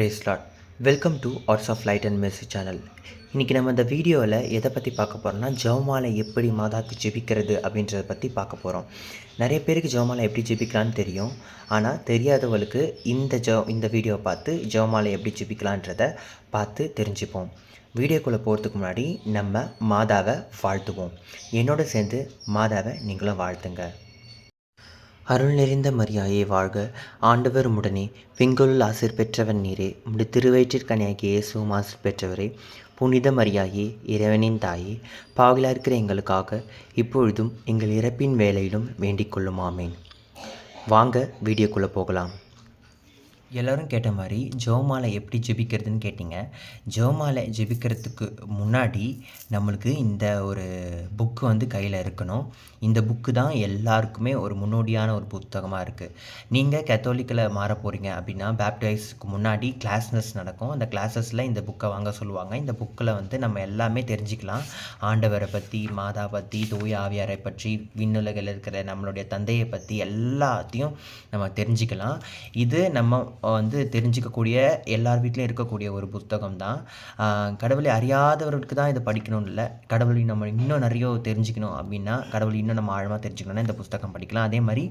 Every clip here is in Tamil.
Praise Lord welcome to arts of light and mercy channel இன்றைக்கி நம்ம இந்த வீடியோவில் எதை பற்றி பார்க்க போகிறோம்னா ஜவமாலை எப்படி மாதாவுக்கு ஜெபிக்கிறது அப்படின்றத பற்றி பார்க்க போகிறோம் நிறைய பேருக்கு ஜெவமாலை எப்படி ஜெபிக்கலான்னு தெரியும். ஆனால் தெரியாதவளுக்கு இந்த ஜெ இந்த வீடியோவை பார்த்து ஜெவமாலை எப்படி ஜெபிக்கலான்றத பார்த்து தெரிஞ்சுப்போம். வீடியோக்குள்ளே போகிறதுக்கு முன்னாடி நம்ம மாதாவை வாழ்த்துவோம். என்னோட சேர்ந்து மாதாவை நீங்களும் வாழ்த்துங்க. அருள் நிறைந்த மரியாயே வாழ்க. ஆண்டவர் உடனே பெண்களுள் ஆசிர் பெற்றவன் நீரே. உம்முடைய திருவயிற்றிற்கனியாகிய இயேசுவும் ஆசிர் பெற்றவரே. புனித மரியாயே இறைவனின் தாயே பாவிலா இருக்கிற எங்களுக்காக இப்பொழுதும் எங்கள் இறப்பின் வேலையிலும் வேண்டிக் கொள்ளும் ஆமேன் வாங்க வீடியோக்குள்ளே போகலாம். எல்லோரும் கேட்ட மாதிரி ஜோமாலை எப்படி ஜெபிக்கிறதுன்னு கேட்டிங்க. ஜோமாலை ஜெபிக்கிறதுக்கு முன்னாடி நம்மளுக்கு இந்த ஒரு புக்கு வந்து கையில் இருக்கணும். இந்த புக்கு தான் எல்லாருக்குமே ஒரு முன்னோடியான ஒரு புத்தகமாக இருக்குது நீங்கள் கத்தோலிக்கில் மாற போகிறீங்க அப்படின்னா பேப்டைஸ்க்கு முன்னாடி கிளாஸஸ் நடக்கும். அந்த கிளாஸஸில் இந்த புக்கை வாங்க சொல்லுவாங்க. இந்த புக்கில் வந்து நம்ம எல்லாமே தெரிஞ்சுக்கலாம். ஆண்டவரை பற்றி மாதா பற்றி தூய ஆவியாரை பற்றி விண்ணுலகில் இருக்கிற நம்மளுடைய தந்தையை பற்றி எல்லாத்தையும் நம்ம தெரிஞ்சுக்கலாம். இது நம்ம வந்து தெரிஞ்சிக்கக்கூடிய எல்லார் வீட்லேயும் இருக்கக்கூடிய ஒரு புத்தகம் தான் கடவுளை அறியாதவர்களுக்கு தான் இதை படிக்கணும் இல்லை. கடவுளை நம்ம இன்னும் நிறைய தெரிஞ்சுக்கணும் அப்படின்னா கடவுளை இன்னும் நம்ம ஆழமாக தெரிஞ்சுக்கணும்னா இந்த புத்தகம் படிக்கலாம். அதே மாதிரி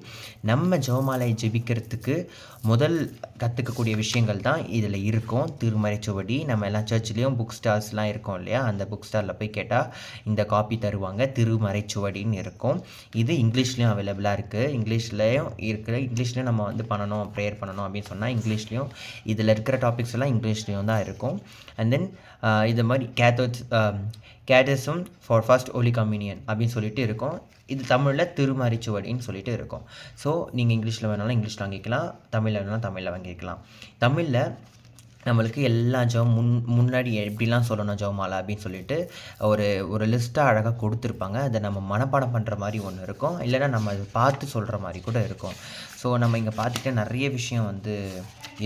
நம்ம ஜோமாலையை ஜெபிக்கிறதுக்கு முதல் கற்றுக்கக்கூடிய விஷயங்கள் தான் இதில் இருக்கும். திருமறைச்சுவடி நம்ம எல்லா சர்ச்லேயும் புக் ஸ்டால்ஸ்லாம் இருக்கும் இல்லையா? அந்த புக் ஸ்டாலில் போய் கேட்டால் இந்த காப்பி தருவாங்க. திருமறைச்சுவடின்னு இருக்கும். இது இங்கிலீஷ்லேயும் அவைலபிளாக இருக்குது இங்கிலீஷ்லேயும் இருக்கிற இங்கிலீஷ்லேயும் நம்ம வந்து பண்ணணும் ப்ரேயர் பண்ணணும் அப்படின்னு சொன்னால் இங்கிலீஷ்லேயும் இதில் இருக்கிற டாபிக்ஸ் எல்லாம் இங்கிலீஷ்லேயும் தான் இருக்கும். அண்ட் தென் uh, இது மாதிரி கேத்தோட்ஸ் கேட்டஸும் ஃபார் ஃபர்ஸ்ட் ஒலி கம்யூனியன் அப்படின்னு சொல்லிட்டு இருக்கும். இது தமிழில் திருமறைச்சுவடின்னு சொல்லிட்டு இருக்கும். ஸோ நீங்கள் இங்கிலீஷில் வேணாலும் இங்கிலீஷில் வாங்கிக்கலாம் தமிழில் வேணாலும் தமிழில் வாங்கிக்கலாம். தமிழில் நம்மளுக்கு எல்லா ஜெபம் முன் முன்னாடி எப்படிலாம் சொல்லணும் ஜெபமாலை அப்படின்னு சொல்லிட்டு ஒரு ஒரு லிஸ்ட்டாக அழகாக கொடுத்துருப்பாங்க. அதை நம்ம மனப்பாடம் பண்ணுற மாதிரி ஒன்று இருக்கும். இல்லைனா நம்ம அது பார்த்து சொல்கிற மாதிரி கூட இருக்கும். ஸோ நம்ம இங்கே பார்த்துட்டு நிறைய விஷயம் வந்து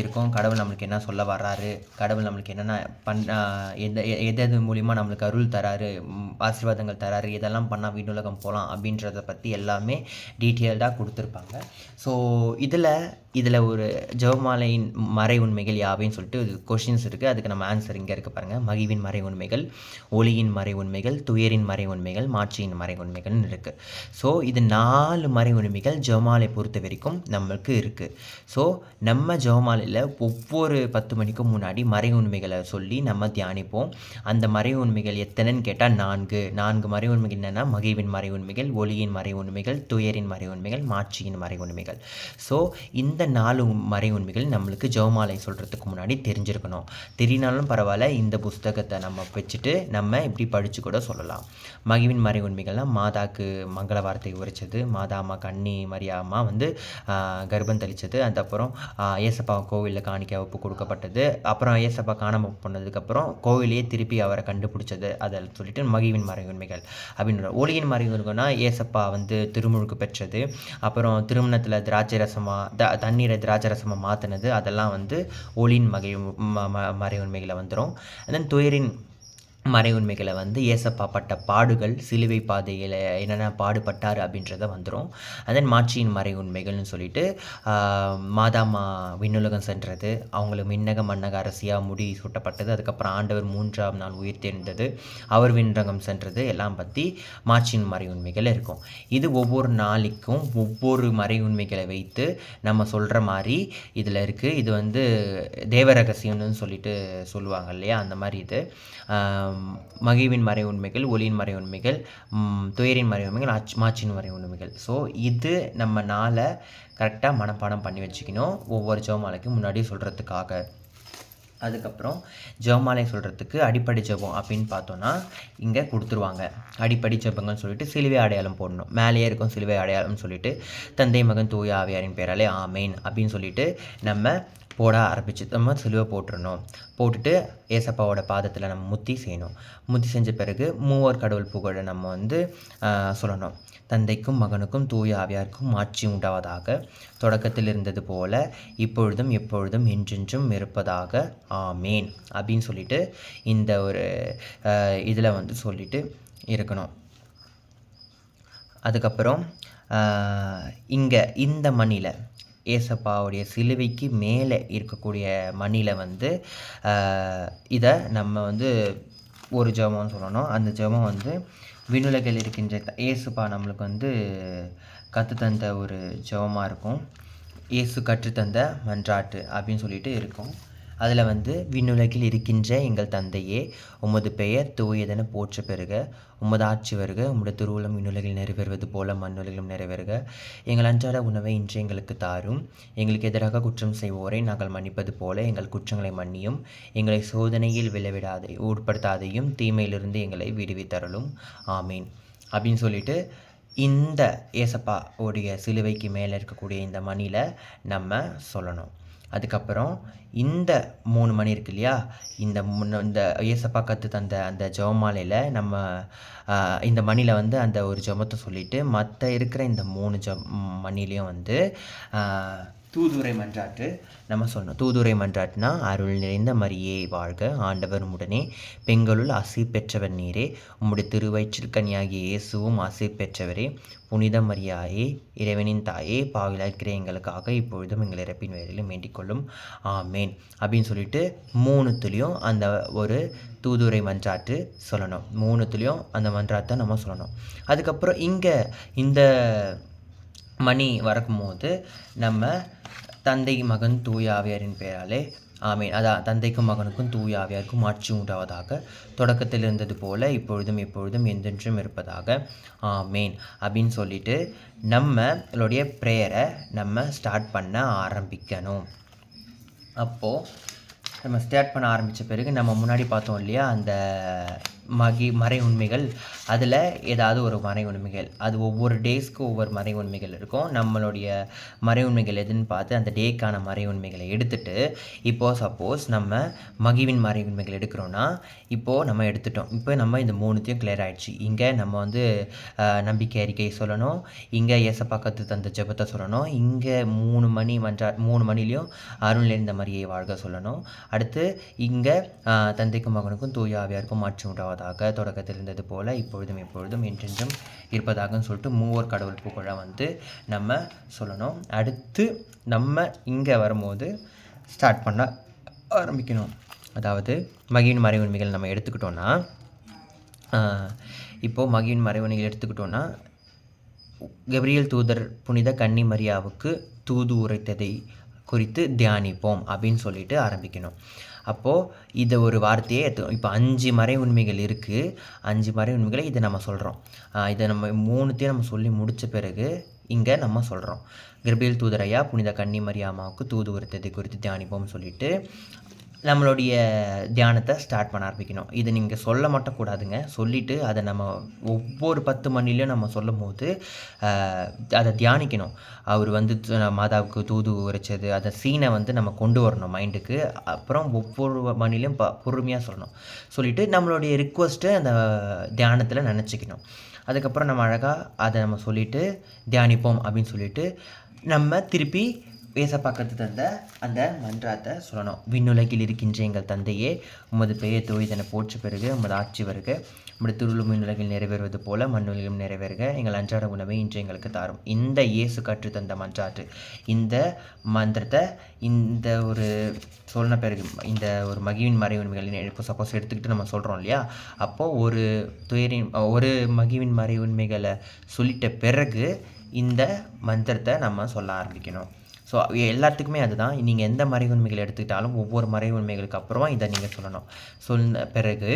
இருக்கும். கடவுள் நம்மளுக்கு என்ன சொல்ல வர்றாரு? கடவுள் நம்மளுக்கு என்னென்ன பண் எந்த எது எது மூலிமா நம்மளுக்கு அருள் தராரு? ஆசீர்வாதங்கள் தராரு? இதெல்லாம் பண்ணால் வீட்டுலகம் போகலாம் அப்படின்றத பற்றி எல்லாமே டீட்டெயில்டாக கொடுத்துருப்பாங்க. ஸோ இதில் இதில் ஒரு ஜெவமாலையின் மறை உண்மைகள் யாவைன்னு சொல்லிட்டு கொஷின்ஸ் இருக்குது அதுக்கு நம்ம ஆன்சர் இங்கே இருக்குது பாருங்கள் மகிவின் மறை உண்மைகள் ஒளியின் மறை உண்மைகள் துயரின் மறை உண்மைகள் மாட்சியின் மறை உண்மைகள்னு இருக்குது ஸோ இது நாலு மறை உண்மைகள் ஜெவமாலை பொறுத்த வரைக்கும் நம்மளுக்கு இருக்குது ஸோ நம்ம ஜெவமாலையில் ஒவ்வொரு பத்து மணிக்கும் முன்னாடி மறை உண்மைகளை சொல்லி நம்ம தியானிப்போம். அந்த மறை உண்மைகள் எத்தனைன்னு கேட்டால் நான்கு. நான்கு மறை உண்மைகள் என்னென்னா மகிவின் மறை உண்மைகள் ஒளியின் மறை உண்மைகள் துயரின் மறை உண்மைகள் மாட்சியின் மறை உண்மைகள். ஸோ இந்த நாலு மறை உண்மைகள் நம்மளுக்கு ஜெவமாலை சொல்கிறதுக்கு முன்னாடி தெரிஞ்சிருக்கணும். தெரியனாலும் பரவாயில்ல இந்த புஸ்தகத்தை நம்ம வச்சுட்டு நம்ம இப்படி படித்து கூட சொல்லலாம். மகிவின் மறை உண்மைகள்லாம் மாதாக்கு மங்கள வார்த்தை உரைச்சது. மாதா அம்மா கண்ணி மரியா அம்மா வந்து கர்ப்பம் தெளித்தது அதுக்கப்புறம் ஏசப்பா கோவிலில் காணிக்க ஒப்பு கொடுக்கப்பட்டது. அப்புறம் ஏசப்பா காணாமல் போனதுக்கப்புறம் கோவிலையே திருப்பி அவரை கண்டுபிடிச்சது. அதை சொல்லிட்டு மகிவின் மறை உண்மைகள். அப்படின்னு ஒளியின் மறை உண்மைகள்னா ஏசப்பா வந்து திருமுழுக்கு பெற்றது. அப்புறம் திருமணத்தில் திராட்சை ரசமாக த தண்ணீரை திராட்சை ரசமாக மாற்றினது அதெல்லாம் வந்து ஒளியின் மகிழ் மறை உண்மைகளை வந்துடும் தென் துயரின் மறை உண்மைகளை வந்து ஏசப்பா பட்ட பாடுகள் சிலுவை பாதையில் என்னென்ன பாடுபட்டார் அப்படின்றத வந்துடும் அதன் மாட்சியின் மறை உண்மைகள்னு சொல்லிட்டு மாதாமா விண்ணுலகம் சென்றது. அவங்களுக்கு மின்னக மன்னக அரசியாக முடி சூட்டப்பட்டது. அதுக்கப்புறம் ஆண்டவர் மூன்றாம் நாள் உயிர் தேர்ந்தது. அவர் விண்ணகம் சென்றது. எல்லாம் பற்றி மாட்சியின் மறை உண்மைகள் இருக்கும். இது ஒவ்வொரு நாளைக்கும் ஒவ்வொரு மறை உண்மைகளை வைத்து நம்ம சொல்கிற மாதிரி இதில் இருக்குது இது வந்து தேவ ரகசியம்னு சொல்லிட்டு சொல்லுவாங்க இல்லையா? அந்த மாதிரி இது. மகிழ்வின் மறை உண்மைகள் ஒளியின் மறை உண்மைகள் துயரின் மறை உண்மைகள் ஆச் மாச்சின் மறை உண்மைகள். ஸோ இது நம்ம நாளை கரெக்டாக மனப்பாடம் பண்ணி வச்சுக்கணும் ஒவ்வொரு ஜெபமாலைக்கும் முன்னாடி சொல்கிறதுக்காக அதுக்கப்புறம் ஜெபமாலை சொல்கிறதுக்கு அடிப்படை ஜெபம் அப்படின்னு பார்த்தோன்னா இங்கே கொடுத்துருவாங்க. அடிப்படை ஜெபங்கள்னு சொல்லிட்டு சிலுவை அடையாளம் போடணும். மேலேயே இருக்கும் சிலுவை அடையாளம்னு சொல்லிட்டு தந்தை மகன் தூய ஆவியாரின் பேராலே ஆமேன் அப்படின்னு சொல்லிட்டு நம்ம போட ஆரம்பிச்சு நம்ம சிலுவை போட்டுடணும் போட்டுட்டு ஏசப்பாவோட பாதத்தில் நம்ம முத்தி செய்யணும். முத்தி செஞ்ச பிறகு மூவர் கடவுள் புகழை நம்ம வந்து சொல்லணும். தந்தைக்கும் மகனுக்கும் தூய ஆவியாருக்கும் ஆட்சி உண்டாவதாக தொடக்கத்தில் இருந்தது போல இப்பொழுதும் எப்பொழுதும் என்றென்றும் இருப்பதாக ஆமேன். அப்படின்னு சொல்லிட்டு இந்த ஒரு இதில் வந்து சொல்லிட்டு இருக்கணும். அதுக்கப்புறம் இங்கே இந்த மணியில் ஏசப்பாவுடைய சிலுவைக்கு மேலே இருக்கக்கூடிய மணியில் வந்து இதை நம்ம வந்து ஒரு ஜெபம்னு சொல்லணும். அந்த ஜெபம் வந்து விண்ணுலகில் இருக்கின்ற ஏசுப்பா நம்மளுக்கு வந்து கற்றுத்தந்த ஒரு ஜெபமாக இருக்கும். இயேசு கற்றுத்தந்த மன்றாட்டு அப்படின்னு சொல்லிட்டு இருக்கும். அதில் வந்து விண்ணுலகில் இருக்கின்ற எங்கள் தந்தையே உமது பெயர் தூயதென போற்ற பெறுக. உமது ஆட்சி வருக. உமது திருவுளம் விண்ணுலகில் நிறைவேறுவது போல மண்ணுலகிலும் நிறைவேறுக. எங்கள் அன்றாட உணவை இன்று எங்களுக்கு தாரும். எங்களுக்கு எதிராக குற்றம் செய்வோரை நாங்கள் மன்னிப்பது போல எங்கள் குற்றங்களை மன்னியும். எங்களை சோதனையில் விளைவிடாதே உட்படுத்தாதையும் தீமையிலிருந்து எங்களை விடுவித்தரலும் ஆமீன். அப்படின்னு சொல்லிட்டு இந்த ஏசப்பா உடைய சிலுவைக்கு மேலே இருக்கக்கூடிய இந்த மணியில் நம்ம சொல்லணும். அதுக்கப்புறம் இந்த மூணு மணி இருக்கு இல்லையா? இந்த இந்த ஏசப்பா கற்று தந்த அந்த ஜெபமாலையில் நம்ம இந்த மணியில் வந்து அந்த ஒரு ஜெபத்தை சொல்லிட்டு மற்ற இருக்கிற இந்த மூணு ஜெ மணிலையும் வந்து தூதுரை மன்றாட்டு. நம்ம சொல்லணும் தூதுரை மன்றாட்டுனா அருள் நிறைந்த மரியே வாழ்க. ஆண்டவர் உடனே பெண்களுள் அசை பெற்றவர் நீரே. உம்முடைய திருவயிற்றில் கனியாகிய இயேசுவும் அசை பெற்றவரே. புனித மரியாயே இறைவனின் தாயே பாவிலாக்கிற எங்களுக்காக இப்பொழுதும் எங்கள் இறப்பின் வேலையிலும் வேண்டிக்கொள்ளும் ஆமேன். அப்படின்னு சொல்லிட்டு மூணுத்துலேயும் அந்த ஒரு தூதுரை மன்றாட்டு சொல்லணும். மூணுத்துலேயும் அந்த மன்றாட்டை நம்ம சொல்லணும். அதுக்கப்புறம் இங்கே இந்த மணி வரக்கும்போது நம்ம தந்தை மகன் தூயாவியாரின் பெயராலே ஆமீன். அதான் தந்தைக்கும் மகனுக்கும் தூயாவியாருக்கும் ஆட்சி உண்டாவதாக தொடக்கத்தில் இருந்தது போல இப்பொழுதும் எப்பொழுதும் என்றென்றும் இருப்பதாக ஆமீன். அப்படின்னு சொல்லிட்டு நம்மளுடைய ப்ரேயரை நம்ம ஸ்டார்ட் பண்ண ஆரம்பிக்கணும். அப்போது நம்ம ஸ்டார்ட் பண்ண ஆரம்பித்த பிறகு நம்ம முன்னாடி பார்த்தோம் இல்லையா? அந்த மகி மறை உண்மைகள். அதில் ஏதாவது ஒரு மறை உண்மைகள். அது ஒவ்வொரு டேஸ்க்கு ஒவ்வொரு மறை உண்மைகள் இருக்கும். நம்மளுடைய மறை உண்மைகள் எதுன்னு பார்த்து அந்த டேக்கான மறை உண்மைகளை எடுத்துட்டு இப்போது சப்போஸ் நம்ம மகிவின் மறை உண்மைகள் எடுக்கிறோன்னா இப்போது நம்ம எடுத்துட்டோம். இப்போ நம்ம இந்த மூணுத்தையும் கிளியர் ஆகிடுச்சு இங்கே நம்ம வந்து நம்பிக்கை அறிக்கை சொல்லணும். இங்கே ஏசப்பா கற்று தந்த ஜெபத்தை சொல்லணும். இங்கே மூணு மணி மன்றா மூணு மணிலையும் அருள் நிறைந்த மரியை வாழ்க சொல்லணும். அடுத்து இங்கே தந்தைக்கும் மகனுக்கும் தூய ஆவியாருக்கும் மாற்றி உண்டாவதாக தொடக்கத்தில் இருந்தது போல இப்பொழுதும் எப்பொழுதும் என்றென்றும் இருப்பதாகன்னு சொல்லிட்டு மூவர் கடவுள் புகழை வந்து நம்ம சொல்லணும். அடுத்து நம்ம இங்கே வரும்போது ஸ்டார்ட் பண்ண ஆரம்பிக்கணும். அதாவது மகிழின் மறை உண்மைகள் நம்ம எடுத்துக்கிட்டோன்னா இப்போது மகிழின் மறை உண்மைகள் எடுத்துக்கிட்டோன்னா கெப்ரியல் தூதர் புனித கன்னி மரியாவுக்கு தூது உரைத்ததை குறித்து தியானிப்போம் அப்படின்னு சொல்லிட்டு ஆரம்பிக்கணும். அப்போது இதை ஒரு வார்த்தையே எடுத்து இப்போ அஞ்சு மறை உண்மைகள் இருக்குது அஞ்சு மறை உண்மைகளை இதை நம்ம சொல்கிறோம் இதை நம்ம மூணுத்தையும் நம்ம சொல்லி முடித்த பிறகு இங்கே நம்ம சொல்கிறோம் கிருபியல் தூதரையா புனித கன்னி மரியாமாவுக்கு தூது உரைத்ததை குறித்து தியானிப்போம்னு சொல்லிட்டு நம்மளுடைய தியானத்தை ஸ்டார்ட் பண்ண ஆரம்பிக்கணும். இது நீங்கள் சொல்ல மட்டும் கூடாதுங்க. சொல்லிவிட்டு அதை நம்ம ஒவ்வொரு பத்து மணிலையும் நம்ம சொல்லும் போது அதை தியானிக்கணும். அவர் வந்து மாதாவுக்கு தூது உரைச்சது அந்த சீனை வந்து நம்ம கொண்டு வரணும் மைண்டுக்கு அப்புறம் ஒவ்வொரு மணிலையும் ப பொறுமையாக சொல்லணும். சொல்லிவிட்டு நம்மளுடைய ரிக்வஸ்ட்டு அந்த தியானத்தில் நினச்சிக்கணும். அதுக்கப்புறம் நம்ம அழகாக அதை நம்ம சொல்லிவிட்டு தியானிப்போம் அப்படின்னு சொல்லிவிட்டு நம்ம திருப்பி பேச பார்க்கறது தந்த அந்த மன்றாத்தை சொல்லணும். விண்ணுலகில் இருக்கின்ற எங்கள் தந்தையே உமது பெயர் தோய்தனை போற்ற பிறகு உமது ஆட்சி வருக. உமது திருளும் விண்ணுலகில் நிறைவேறுவது போல மண்ணுலகிலும் நிறைவேறுக. எங்கள் அன்றாட உணவை இன்று எங்களுக்கு தாரும். இந்த இயேசு கற்று தந்த மன்றாற்று இந்த மந்திரத்தை இந்த ஒரு சொன்ன பிறகு இந்த ஒரு மகிவின் மறை உண்மைகளின் இப்போ சப்போஸ் எடுத்துக்கிட்டு நம்ம சொல்கிறோம் இல்லையா? அப்போது ஒரு துயரின் ஒரு மகிவின் மறை உண்மைகளை சொல்லிட்ட பிறகு இந்த மந்திரத்தை நம்ம சொல்ல ஆரம்பிக்கணும். ஸோ எல்லாத்துக்குமே அதுதான். நீங்கள் எந்த மறை உண்மைகள் எடுத்துக்கிட்டாலும் ஒவ்வொரு மறை உண்மைகளுக்கு அப்புறமா இதை நீங்கள் சொல்லணும். சொன்ன பிறகு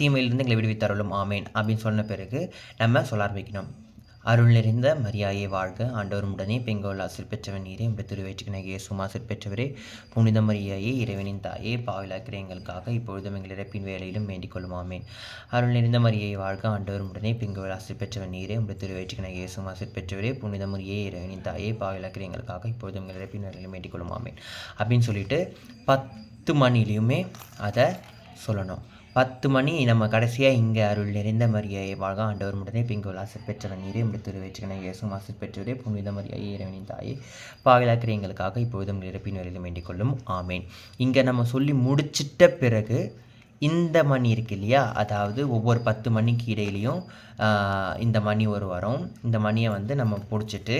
தீமையிலிருந்து எங்களை விடுவித்தருளும். ஆமேன். அப்படின்னு சொன்ன பிறகு நம்ம சொல்ல ஆரம்பிக்கணும். அருள் நிறைந்த மரியாயை வாழ்க. ஆண்டவர் உடனே பெங்கோல் ஆசிர் பெற்றவன் நீரே. உங்கள் திருவயிற்றுக்கு இயேசும் பெற்றவரே. புனித மரியாயை இறைவனின் தாயே பாவிலாக்கிற எங்களுக்காக இப்பொழுதும் எங்கள் இறப்பின் வேலையிலும் வேண்டிக் கொள்ளுமாமேன். அருள் நிறைந்த மரியை வாழ்க. ஆண்டவர் உடனே பெங்கோல் ஆசிர் பெற்றவன் நீரே. உங்கள் திருவயிற்றுக்கு இயேசும் பெற்றவரே. புனித மரியே இறைவனின் தாயே பாவிலாக்கிற எங்களுக்காக இப்பொழுதும் எங்கள் இறப்பின் வேலையிலும் வேண்டிக் கொள்ளுமாமேன். அப்படின்னு சொல்லிட்டு பத்து மணிலையுமே அதை சொல்லணும். பத்து மணி நம்ம கடைசியாக இங்கே அருள் நிறைந்த மரியாயை வாழ்க. ஆண்டவர் உடனே பிங்கோல் ஆசிர் பெற்ற நீரே. உடைய வச்சுக்கணும் இயேசும் ஆசிர் பெற்றவரே. புனித மரியாதை இறைவனின் தாயை. பாவிலாக்கிற எங்களுக்காக இப்பொழுதும் இறப்பின் வரையிலும் வேண்டிக் கொள்ளும் ஆமேன். இங்கே நம்ம சொல்லி முடிச்சிட்ட பிறகு இந்த மணி இருக்கு இல்லையா? அதாவது ஒவ்வொரு பத்து மணிக்கு இடையிலையும் இந்த மணி ஒரு வரும். இந்த மணியை வந்து நம்ம பிடிச்சிட்டு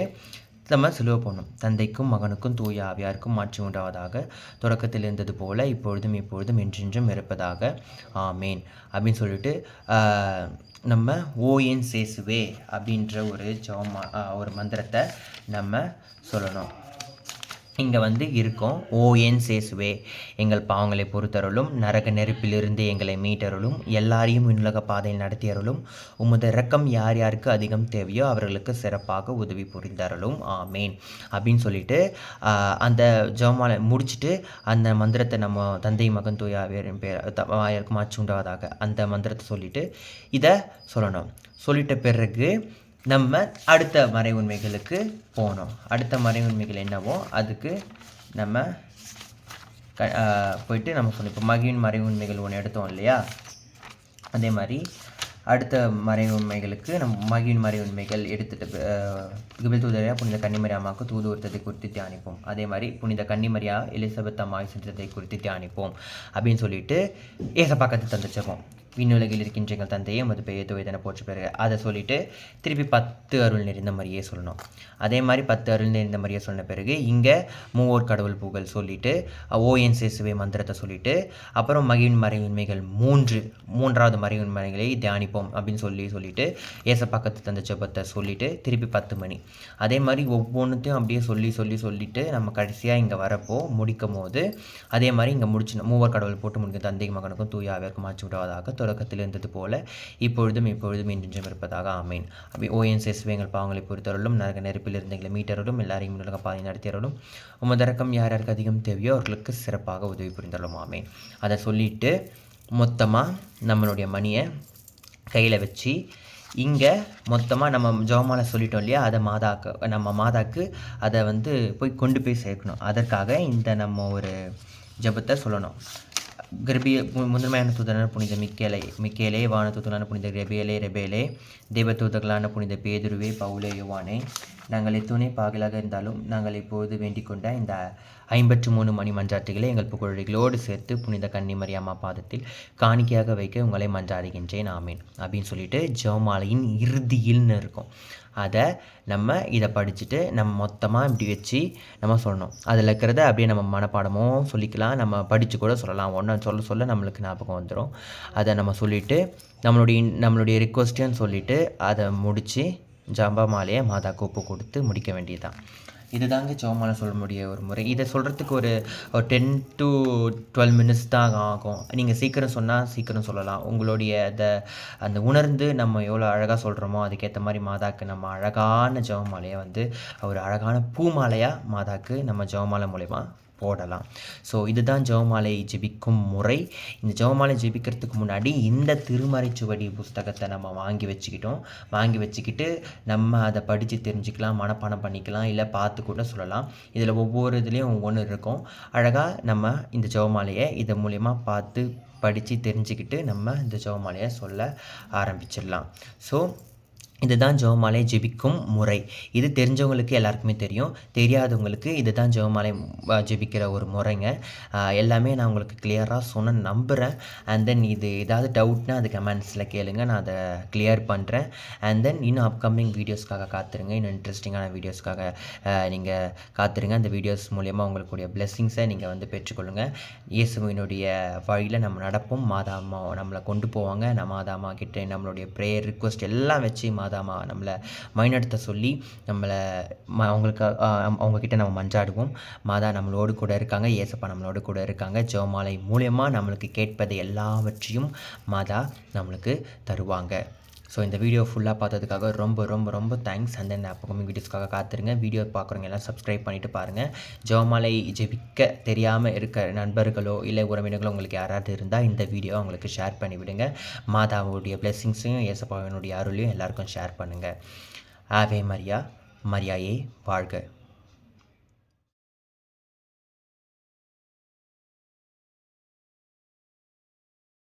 நம்ம சிலுவை போடணும் தந்தைக்கும் மகனுக்கும் தூய ஆவியாருக்கும் மாற்றி உண்டாவதாக தொடக்கத்தில் இருந்தது போல இப்பொழுதும் இப்பொழுதும் என்றென்றும் இருப்பதாக. ஆமேன். அப்படின்னு சொல்லிட்டு நம்ம ஓஎன் சேசுவே அப்படின்ற ஒரு ஜவமா ஒரு மந்திரத்தை நம்ம சொல்லணும். இங்கே வந்து இருக்கோம். ஓஎன் சேசுவே. எங்கள் பாவங்களை பொறுத்தருளும் நரக நெருப்பிலிருந்து எங்களை மீட்டருளும் எல்லாரையும் விண்ணுலக பாதையில் நடத்தியருளும் உமது இரக்கம் யார் யாருக்கு அதிகம் தேவையோ அவர்களுக்கு சிறப்பாக உதவி புரிந்தருளும். ஆமேன். அப்படின்னு சொல்லிட்டு அந்த ஜோமாலை முடிச்சுட்டு அந்த மந்திரத்தை நம்ம தந்தை மகன் தூயாவியரின் பேர் த- வாயிற்கு உண்டாவதாக அந்த மந்திரத்தை சொல்லிவிட்டு இதை சொல்லணும். சொல்லிட்ட பிறகு நம்ம அடுத்த மறை உண்மைகளுக்கு போனோம். அடுத்த மறை உண்மைகள் என்னவோ அதுக்கு நம்ம க போயிட்டு நம்ம சொன்னோம். இப்போ மகிழின் மறை உண்மைகள் ஒன்று எடுத்தோம் இல்லையா? அதே மாதிரி அடுத்த மறை உண்மைகளுக்கு நம்ம மகிழின் மறை உண்மைகள் எடுத்துட்டு கிபில் தூதரையா புனித கன்னிமரியாமாவுக்கு தூது ஒருத்ததை குறித்து தியானிப்போம். அதே மாதிரி புனித கன்னிமரியா எலிசபெத் அம்மாவை சென்றதை குறித்து தியானிப்போம் அப்படின்னு சொல்லிட்டு ஏசப்பா கற்று விண்ணுலகில் இருக்கின்ற எங்கள் தந்தையே உமது பெயர் துவைதனை போற்று பெறுக அதை சொல்லிட்டு திருப்பி பத்து அருள் நிறைந்த மாதிரியே சொல்லணும். அதே மாதிரி பத்து அருள் நிறைந்த மாதிரியே சொன்ன பிறகு இங்கே மூவோர் கடவுள் புகழ் சொல்லிட்டு ஓஎன் சேசுவை மந்திரத்தை சொல்லிட்டு அப்புறம் மகிழின் மறைவின்மைகள் மூன்று மூன்றாவது மறைவின்மைகளை தியானிப்போம் அப்படின்னு சொல்லி சொல்லிட்டு பக்கத்து தந்த ஜெபத்தை சொல்லிட்டு திருப்பி பத்து மணி. அதே மாதிரி ஒவ்வொன்றுத்தையும் அப்படியே சொல்லி சொல்லி சொல்லிட்டு நம்ம கடைசியாக இங்கே வரப்போ முடிக்கும் போது அதே மாதிரி இங்கே முடிச்சு மூவர் கடவுள் போட்டு முடிக்கும் தந்தை மகனுக்கும் தூயாவிற்கும் மாற்றி விடுவதாக தொடக்கத்தில் இருந்தது போல இப்பொழுதும் இப்பொழுதும் என்றென்றும் இருப்பதாக ஆமேன். அப்படி ஓஎன் எங்கள் பாவங்களை பொறுத்தவர்களும் நரக நெருப்பில் இருந்து எங்களை மீட்டவர்களும் எல்லாரையும் உலக பாதை நடத்தியவர்களும் உமதரக்கம் யார் யாருக்கு அதிகம் தேவையோ அவர்களுக்கு சிறப்பாக உதவி புரிந்தாலும் ஆமேன். அதை சொல்லிட்டு மொத்தமாக நம்மளுடைய மணியை கையில் வச்சு இங்கே மொத்தமாக நம்ம ஜோமாலை சொல்லிட்டோம் இல்லையா அதை மாதாக்கு நம்ம மாதாக்கு அதை வந்து போய் கொண்டு போய் சேர்க்கணும். அதற்காக இந்த நம்ம ஒரு ஜெபத்தை சொல்லணும். கிரபிய முதன்மையான தூதரான புனித மிக்கேலை மிக்கேலே வான தூதரான புனித ரெபேலே ரெபேலே தெய்வ தூதர்களான புனித பேதுருவே பவுலே யுவானே. நாங்கள் எத்துணை பாகலாக இருந்தாலும் நாங்கள் இப்போது வேண்டிக் கொண்ட இந்த ஐம்பத்தி மூணு மணி மன்றாட்டுகளை எங்கள் புகழடிகளோடு சேர்த்து புனித கன்னிமரி அம்மா பாதத்தில் காணிக்கையாக வைக்க உங்களை மன்றாடுகின்றேன். ஆமேன். அப்படின்னு சொல்லிட்டு ஜெபமாலையின் இறுதியில்னு இருக்கும். அதை நம்ம இதை படிச்சுட்டு நம்ம மொத்தமாக இப்படி வச்சு நம்ம சொல்லணும். அதில் இருக்கிறத அப்படியே நம்ம மனப்பாடமும் சொல்லிக்கலாம். நம்ம படித்து கூட சொல்லலாம். ஒன்றா சொல்ல சொல்ல நம்மளுக்கு ஞாபகம் வந்துடும் அதை நம்ம சொல்லிவிட்டு நம்மளுடைய நம்மளுடைய ரிக்வஸ்ட்டுன்னு சொல்லிவிட்டு அதை முடித்து ஜபமாலையை மாதாக்கு ஒப்பு கொடுத்து முடிக்க வேண்டியதுதான். இதுதாங்க ஜெபமாலை சொல்ல முடிய ஒரு முறை. இதை சொல்கிறதுக்கு ஒரு டென் டு டுவெல் மினிட்ஸ் தான் ஆகும். நீங்கள் சீக்கிரம் சொன்னால் சீக்கிரம் சொல்லலாம். உங்களுடைய அந்த அந்த உணர்ந்து நம்ம எவ்வளோ அழகாக சொல்கிறோமோ அதுக்கேற்ற மாதிரி மாதாக்கு நம்ம அழகான ஜெபமாலையை வந்து ஒரு அழகான பூமாலையாக மாதாக்கு நம்ம ஜெபமாலை மூலயமா போடலாம். ஸோ இதுதான் ஜெபமாலை ஜெபிக்கும் முறை. இந்த ஜெபமாலை ஜெபிக்கிறதுக்கு முன்னாடி இந்த திருமறைச்சுவடி புஸ்தகத்தை நம்ம வாங்கி வச்சுக்கிட்டோம். வாங்கி வச்சுக்கிட்டு நம்ம அதை படித்து தெரிஞ்சுக்கலாம் மனப்பாடம் பண்ணிக்கலாம் இல்லை பார்த்து கூட சொல்லலாம். இதில் ஒவ்வொரு இதுலேயும் ஒவ்வொன்று இருக்கும். அழகாக நம்ம இந்த ஜெபமாலையை இது மூலயமா பார்த்து படித்து தெரிஞ்சுக்கிட்டு நம்ம இந்த ஜெபமாலையை சொல்ல ஆரம்பிச்சிடலாம். ஸோ இதுதான் ஜெபமாலை ஜெபிக்கும் முறை. இது தெரிஞ்சவங்களுக்கு எல்லாருக்குமே தெரியும். தெரியாதவங்களுக்கு இதுதான் ஜெபமாலை ஜெபிக்கிற ஒரு முறைங்க. எல்லாமே நான் உங்களுக்கு கிளியராக சொன்ன நம்புகிறேன் அண்ட் தென் இது ஏதாவது டவுட்னா அது கமெண்ட்ஸில் கேளுங்க. நான் அதை கிளியர் பண்ணுறேன் அண்ட் தென் இன்னும் அப்கமிங் வீடியோஸ்க்காக காத்துருங்க. இன்னும் இன்ட்ரெஸ்டிங்கான வீடியோஸ்க்காக நீங்கள் காத்துருங்க. அந்த வீடியோஸ் மூலயமா உங்களுக்குடைய பிளெஸ்ஸிங்ஸை நீங்கள் வந்து பெற்றுக்கொள்ளுங்கள் இயேசுவினுடைய வழியில் நம்ம நடப்போம். மாதாமா நம்மளை கொண்டு போவாங்க. நம்ம மாதாமா கிட்டே நம்மளுடைய ப்ரேயர் ரிக்வஸ்ட் எல்லாம் வச்சு மாதாமா நம்மளை மைனடுத்த சொல்லி நம்மளை ம அவங்களுக்கு அவங்கக்கிட்ட நம்ம மஞ்சாடுவோம் மாதா நம்மளோடு கூட இருக்காங்க ஏசப்பா நம்மளோடு கூட இருக்காங்க. ஜோமாலை மூலயமா நம்மளுக்கு கேட்பதை எல்லாவற்றையும் மாதா நம்மளுக்கு தருவாங்க. ஸோ இந்த வீடியோ ஃபுல்லாக பார்த்ததுக்காக ரொம்ப ரொம்ப ரொம்ப தேங்க்ஸ் அண்ட் தென் அப்போ வீடியோஸ்க்காக காத்துருங்க. வீடியோ பார்க்குறவங்க எல்லாம் சப்ஸ்கிரைப் பண்ணிவிட்டு பாருங்கள் ஜெபமாலை ஜெபிக்க தெரியாமல் இருக்க நண்பர்களோ இல்லை உறவினர்களோ உங்களுக்கு யாராவது இருந்தால் இந்த வீடியோ அவங்களுக்கு ஷேர் பண்ணி விடுங்க. மாதாவுடைய பிளெஸ்ஸிங்ஸையும் ஏசப்பாவினுடைய அருளையும் எல்லாருக்கும் ஷேர் பண்ணுங்கள் ஆவே மரியா மரியாயே வாழ்க.